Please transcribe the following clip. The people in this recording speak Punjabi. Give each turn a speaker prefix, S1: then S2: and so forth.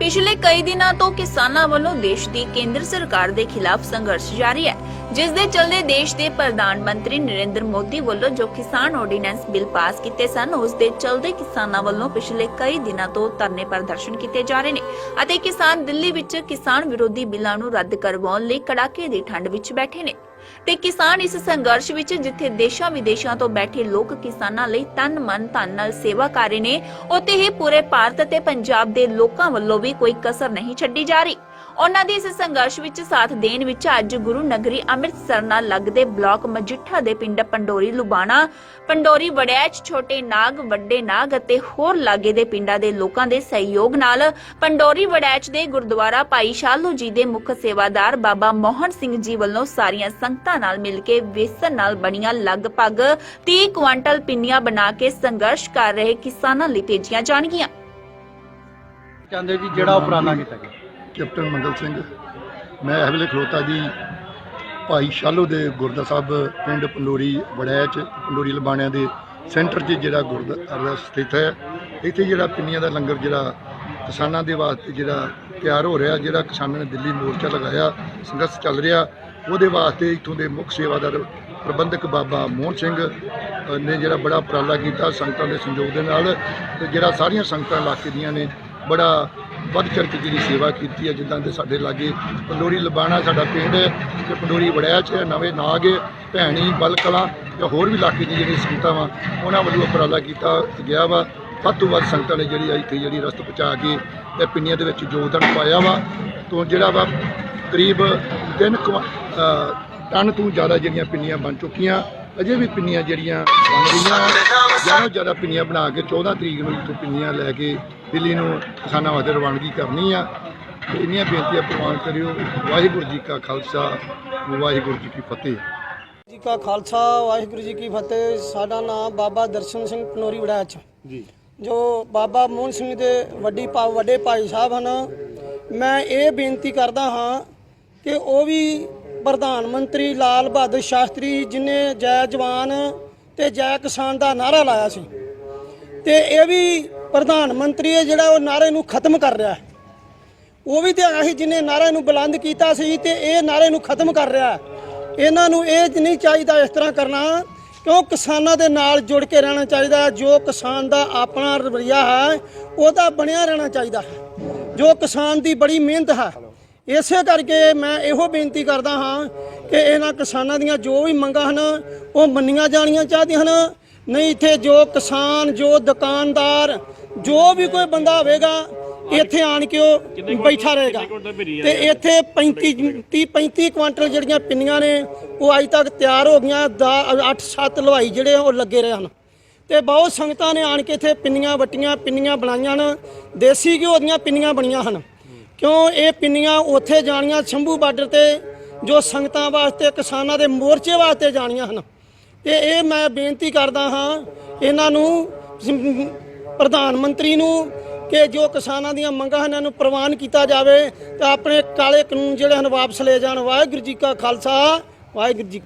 S1: ਪਿਛਲੇ ਕਈ ਦਿਨਾਂ ਤੋਂ ਕਿਸਾਨਾਂ ਵੱਲੋਂ ਦੇਸ਼ ਦੀ ਕੇਂਦਰ ਸਰਕਾਰ ਦੇ ਖਿਲਾਫ ਸੰਘਰਸ਼ ਜਾਰੀ ਹੈ, ਜਿਸ ਦੇ ਚੱਲਦੇ ਦੇਸ਼ ਦੇ ਪ੍ਰਧਾਨ ਮੰਤਰੀ ਨਰਿੰਦਰ ਮੋਦੀ ਵੱਲੋਂ ਜੋ ਕਿਸਾਨ ਆਰਡੀਨੈਂਸ ਬਿੱਲ ਪਾਸ ਕੀਤੇ ਸਨ, ਉਸ ਦੇ ਚੱਲਦੇ ਕਿਸਾਨਾਂ ਵੱਲੋਂ ਪਿਛਲੇ ਕਈ ਦਿਨਾਂ ਤੋਂ ਧਰਨੇ ਪ੍ਰਦਰਸ਼ਨ ਕੀਤੇ ਜਾ ਰਹੇ ਨੇ ਅਤੇ ਕਿਸਾਨ ਦਿੱਲੀ ਵਿੱਚ ਕਿਸਾਨ ਵਿਰੋਧੀ ਬਿੱਲਾਂ ਨੂੰ ਰੱਦ ਕਰਵਾਉਣ ਲਈ ਕੜਾਕੇ ਦੀ ਠੰਡ ਵਿੱਚ ਬੈਠੇ ਨੇ। ਤੇ ਕਿਸਾਨ ਇਸ ਸੰਘਰਸ਼ ਵਿੱਚ ਜਿੱਥੇ ਦੇਸ਼ਾਂ ਵਿਦੇਸ਼ਾਂ ਤੋਂ ਬੈਠੇ ਲੋਕ ਕਿਸਾਨਾਂ ਲਈ ਤਨ ਮਨ ਧਨ ਨਾਲ ਸੇਵਾ ਕਰ ਰਹੇ ਨੇ, ਉੱਥੇ ਹੀ ਪੂਰੇ ਭਾਰਤ ਤੇ ਪੰਜਾਬ ਦੇ ਲੋਕਾਂ ਵੱਲੋਂ ਵੀ ਕੋਈ ਕਸਰ ਨਹੀਂ ਛੱਡੀ ਜਾ ਰਹੀ। ਉਹਨਾਂ ਦੇ ਇਸ ਸੰਘਰਸ਼ ਵਿੱਚ ਸਾਥ ਦੇਣ ਵਿੱਚ ਅੱਜ ਗੁਰੂ ਨਗਰੀ ਅੰਮ੍ਰਿਤਸਰ ਨਾਲ ਲੱਗਦੇ ਬਲਾਕ ਮਜੀਠਾ ਦੇ ਪਿੰਡ ਪੰਡੋਰੀ, ਲੁਬਾਣਾ। ਪੰਡੋਰੀ ਵੜੈਚ ਛੋਟੇ ਨਾਗ, ਵੱਡੇ ਨਾਗ ਅਤੇ ਹੋਰ ਲਾਗੇ ਦੇ ਪਿੰਡਾਂ ਦੇ ਲੋਕਾਂ ਦੇ ਸਹਿਯੋਗ ਨਾਲ ਪੰਡੋਰੀ ਵੜੈਚ ਦੇ ਗੁਰਦੁਆਰਾ ਭਾਈ ਸ਼ਾਲੂ ਜੀ ਦੇ ਮੁੱਖ ਸੇਵਾਦਾਰ ਬਾਬਾ ਮੋਹਨ ਸਿੰਘ ਜੀ ਵੱਲੋਂ ਸਾਰੀਆਂ ਸੰਗਤਾਂ ਨਾਲ ਮਿਲ ਕੇ ਵੇਸਣ ਨਾਲ ਬਣੀਆਂ ਲਗਭਗ 30 ਕੁਆਂਟਲ ਪਿੰਨੀਆਂ ਬਣਾ ਕੇ ਸੰਘਰਸ਼ ਕਰ ਰਹੇ ਕਿਸਾਨਾਂ ਲਈ ਭੇਜੀਆਂ ਜਾਣਗੀਆਂ।
S2: ਚਾਹੁੰਦੇ ਜੀ ਜਿਹੜਾ ਉਪਰਾਲਾ ਕੀਤਾ ਗਿਆ।
S3: ਕੈਪਟਨ ਮੰਗਲ ਸਿੰਘ। ਮੈਂ ਇਹ ਵੇਲੇ ਖਲੋਤਾ ਜੀ, ਭਾਈ ਸ਼ਾਲੋ ਦੇ ਗੁਰਦਾ ਸਾਹਿਬ, ਪਿੰਡ ਪੰਡੋਰੀ 'ਚ, ਪੰਡੋਰੀ ਲਬਾਣਿਆਂ ਦੇ ਸੈਂਟਰ 'ਚ ਜਿਹੜਾ ਗੁਰਦੁਆਰਾ ਸਥਿਤ ਹੈ। ਇੱਥੇ ਜਿਹੜਾ ਪਿੰਨੀਆਂ ਦਾ ਲੰਗਰ, ਜਿਹੜਾ ਕਿਸਾਨਾਂ ਦੇ ਵਾਸਤੇ ਜਿਹੜਾ ਤਿਆਰ ਹੋ ਰਿਹਾ, ਜਿਹੜਾ ਕਿਸਾਨਾਂ ਨੇ ਦਿੱਲੀ ਮੋਰਚਾ ਲਗਾਇਆ, ਸੰਘਰਸ਼ ਚੱਲ ਰਿਹਾ, ਉਹਦੇ ਵਾਸਤੇ ਇੱਥੋਂ ਦੇ ਮੁੱਖ ਸੇਵਾਦਾਰ ਪ੍ਰਬੰਧਕ ਬਾਬਾ ਮੋਹਨ ਸਿੰਘ ਨੇ ਜਿਹੜਾ ਬੜਾ ਉਪਰਾਲਾ ਕੀਤਾ ਸੰਗਤਾਂ ਦੇ ਸੰਯੋਗ ਦੇ ਨਾਲ। ਤੇ ਜਿਹੜਾ ਸਾਰੀਆਂ ਸੰਗਤਾਂ ਇਲਾਕੇ ਦੀਆਂ ਨੇ, ਬੜਾ ਵੱਧ ਚੜ੍ਹ ਕੇ ਜਿਹੜੀ ਸੇਵਾ ਕੀਤੀ ਹੈ, ਜਿੱਦਾਂ ਦੇ ਸਾਡੇ ਲਾਗੇ ਪੰਡੋਰੀ ਲਬਾਣਾ ਸਾਡਾ ਪਿੰਡ ਹੈ, ਤੇ ਪੰਡੋਰੀ ਵੜਿਆਚ ਹੈ, ਨਵੇਂ ਨਾਗ ਹੈ, ਭੈਣੀ, ਬਲਕਲਾ ਤੇ ਹੋਰ ਵੀ ਇਲਾਕੇ ਦੀ ਜਿਹੜੀ ਸੰਗਤਾਂ ਵਾ, ਉਹਨਾਂ ਵੱਲੋਂ ਉਪਰਾਲਾ ਕੀਤਾ ਗਿਆ ਵਾ। ਵੱਧ ਤੋਂ ਵੱਧ ਸੰਗਤਾਂ ਨੇ ਜਿਹੜੀ ਇੱਥੇ ਜਿਹੜੀ ਰਸਤ ਪਹੁੰਚਾ ਕੇ ਇਹ ਪਿੰਨੀਆਂ ਦੇ ਵਿੱਚ ਯੋਗਦਾਨ ਪਾਇਆ ਵਾ। ਤੋਂ ਜਿਹੜਾ ਵਾ ਕਰੀਬ 3 ਟਨ ਤੋਂ ਜ਼ਿਆਦਾ ਜਿਹੜੀਆਂ ਪਿੰਨੀਆਂ ਬਣ ਚੁੱਕੀਆਂ। ਅਜੇ ਵੀ ਪਿੰਨੀਆਂ ਜਿਹੜੀਆਂ ਬਣ ਰਹੀਆਂ। ਜ਼ਿਆਦਾ ਜ਼ਿਆਦਾ ਪਿੰਨੀਆਂ ਬਣਾ ਕੇ 14 ਤਰੀਕ ਨੂੰ ਇੱਥੋਂ ਪਿੰਨੀਆਂ ਲੈ ਕੇ ਦਿੱਲੀ ਨੂੰ ਕਿਸਾਨਾਂ ਵਾਸਤੇ ਰਵਾਨਗੀ ਕਰਨੀ ਆ। ਤੇ ਇੰਨੀਆਂ ਬੇਨਤੀਆਂ ਪ੍ਰਵਾਨ ਕਰਿਓ। ਵਾਹਿਗੁਰੂ ਜੀ ਕਾ ਖਾਲਸਾ ਵਾਹਿਗੁਰੂ ਜੀ ਕੀ ਫਤਿਹ।
S4: ਜੀ ਕਾ ਖਾਲਸਾ ਵਾਹਿਗੁਰੂ ਜੀ ਕੀ ਫਤਿਹ। ਸਾਡਾ ਨਾਮ ਬਾਬਾ ਦਰਸ਼ਨ ਸਿੰਘ ਪਨੋਰੀ ਵੜਾਚ
S2: ਜੀ।
S4: ਜੋ ਬਾਬਾ ਮੋਹਨ ਸਿੰਘ ਦੇ ਵੱਡੀ ਭਾ ਵੱਡੇ ਭਾਈ ਸਾਹਿਬ ਹਨ। ਮੈਂ ਇਹ ਬੇਨਤੀ ਕਰਦਾ ਹਾਂ ਕਿ ਉਹ ਵੀ ਪ੍ਰਧਾਨ ਮੰਤਰੀ ਲਾਲ ਬਹਾਦਰ ਸ਼ਾਸਤਰੀ ਜਿਨੇ ਜੈ ਜਵਾਨ ਤੇ ਜੈ ਕਿਸਾਨ ਦਾ ਨਾਰਾ ਲਾਇਆ ਸੀ। ਤੇ ਇਹ ਵੀ ਪ੍ਰਧਾਨ ਮੰਤਰੀ ਹੈ ਜਿਹੜਾ ਉਹ ਨਾਰੇ ਨੂੰ ਖਤਮ ਕਰ ਰਿਹਾ ਹੈ। ਉਹ ਵੀ ਤੇ ਆਹੀ ਜਿਹਨੇ ਨਾਰੇ ਨੂੰ ਬੁਲੰਦ ਕੀਤਾ ਸੀ ਤੇ ਇਹ ਨਾਰੇ ਨੂੰ ਖਤਮ ਕਰ ਰਿਹਾ ਇਹਨਾਂ ਨੂੰ ਇਹ ਨਹੀਂ ਚਾਹੀਦਾ ਇਸ ਤਰ੍ਹਾਂ ਕਰਨਾ ਕਿਉਂ ਕਿਸਾਨਾਂ ਦੇ ਨਾਲ ਜੁੜ ਕੇ ਰਹਿਣਾ ਚਾਹੀਦਾ ਜੋ ਕਿਸਾਨ ਦਾ ਆਪਣਾ ਰਵਈਆ ਹੈ ਉਹਦਾ ਬਣਿਆ ਰਹਿਣਾ ਚਾਹੀਦਾ ਹੈ। ਜੋ ਕਿਸਾਨ ਦੀ ਬੜੀ ਮਿਹਨਤ ਹੈ ਇਸੇ ਕਰਕੇ ਮੈਂ ਇਹੋ ਬੇਨਤੀ ਕਰਦਾ ਹਾਂ ਕਿ ਇਹਨਾਂ ਕਿਸਾਨਾਂ ਦੀਆਂ ਜੋ ਵੀ ਮੰਗਾਂ ਹਨ ਉਹ ਮੰਨੀਆਂ ਜਾਣੀਆਂ ਚਾਹੀਦੀਆਂ ਹਨ। ਨਹੀਂ ਇੱਥੇ ਜੋ ਕਿਸਾਨ ਜੋ ਦੁਕਾਨਦਾਰ ਜੋ ਵੀ ਕੋਈ ਬੰਦਾ ਹੋਵੇਗਾ ਇੱਥੇ ਆਣ ਕੇ ਉਹ ਬੈਠਾ ਰਹੇਗਾ। ਤੇ ਇੱਥੇ 35 30 35 ਕੁਆਂਟਲ ਜਿਹੜੀਆਂ ਪਿੰਨੀਆਂ ਨੇ ਉਹ ਅੱਜ ਤੱਕ ਤਿਆਰ ਹੋ ਗਈਆਂ। 8 7 ਹਲਵਾਈ ਜਿਹੜੇ ਉਹ ਲੱਗੇ ਰਹੇ ਹਨ। ਤੇ ਬਹੁਤ ਸੰਗਤਾਂ ਨੇ ਆਣ ਕੇ ਇੱਥੇ ਪਿੰਨੀਆਂ ਵਟੀਆਂ ਪਿੰਨੀਆਂ ਬਣਾਈਆਂ ਹਨ। ਦੇਸੀ ਘਿਓ ਦੀਆਂ ਪਿੰਨੀਆਂ ਬਣੀਆਂ ਹਨ। ਕਿਉਂ ਇਹ ਪਿੰਨੀਆਂ ਉੱਥੇ ਜਾਣੀਆਂ ਸ਼ੰਭੂ ਬਾਰਡਰ ਤੇ ਜੋ ਸੰਗਤਾਂ ਵਾਸਤੇ, ਕਿਸਾਨਾਂ ਦੇ ਮੋਰਚੇ ਵਾਸਤੇ ਜਾਣੀਆਂ ਹਨ। ਤੇ ਇਹ ਮੈਂ ਬੇਨਤੀ ਕਰਦਾ ਹਾਂ, ਇਹਨਾਂ ਨੂੰ ਪ੍ਰਧਾਨ ਮੰਤਰੀ ਨੂੰ ਕਿ ਜੋ ਕਿਸਾਨਾਂ ਦੀਆਂ ਮੰਗਾਂ ਹਨ ਇਹਨਾਂ ਨੂੰ ਪ੍ਰਵਾਨ ਕੀਤਾ ਜਾਵੇ, ਤੇ ਆਪਣੇ ਕਾਲੇ ਕਾਨੂੰਨ ਜਿਹੜੇ ਹਨ, ਵਾਪਸ ਲੈ ਜਾਣ। ਵਾਹਿਗੁਰੂ ਜੀ ਕਾ ਖਾਲਸਾ, ਵਾਹਿਗੁਰੂ ਜੀ